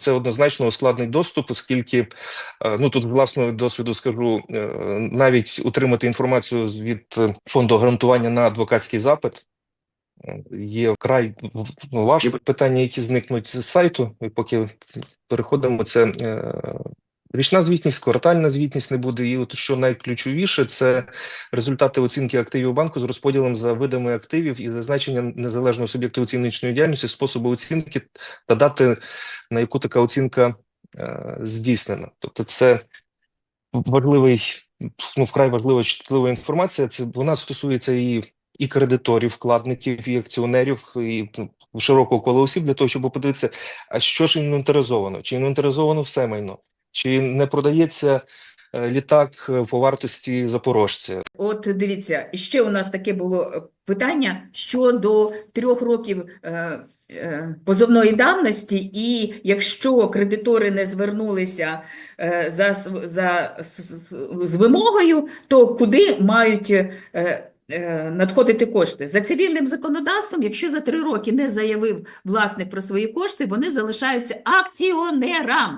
Це однозначно ускладнить доступ, оскільки е, ну тут власного досвіду скажу, е, навіть утримати інформацію від е, фонду гарантування на адвокатський запит. Є вкрай ну, важко питання, які зникнуть з сайту, і поки переходимо, це річна звітність, квартальна звітність не буде. І от що найключовіше, це результати оцінки активів банку з розподілом за видами активів і зазначення незалежного суб'єкту оціночної діяльності, способу оцінки та дати, на яку така оцінка е, здійснена. Тобто, це важливий, ну вкрай важлива чутлива інформація. Це вона стосується і, і кредиторів, вкладників, і акціонерів, і ну, широкого кола осіб для того, щоб подивитися, а що ж інвентаризовано, чи інвентаризовано все майно, чи не продається е, літак е, по вартості запорожця. От дивіться, ще у нас таке було е, питання щодо трьох років позовної давності, і якщо кредитори не звернулися за, за з вимогою, то куди мають надходити кошти? За цивільним законодавством, якщо за три роки не заявив власник про свої кошти, вони залишаються акціонерам.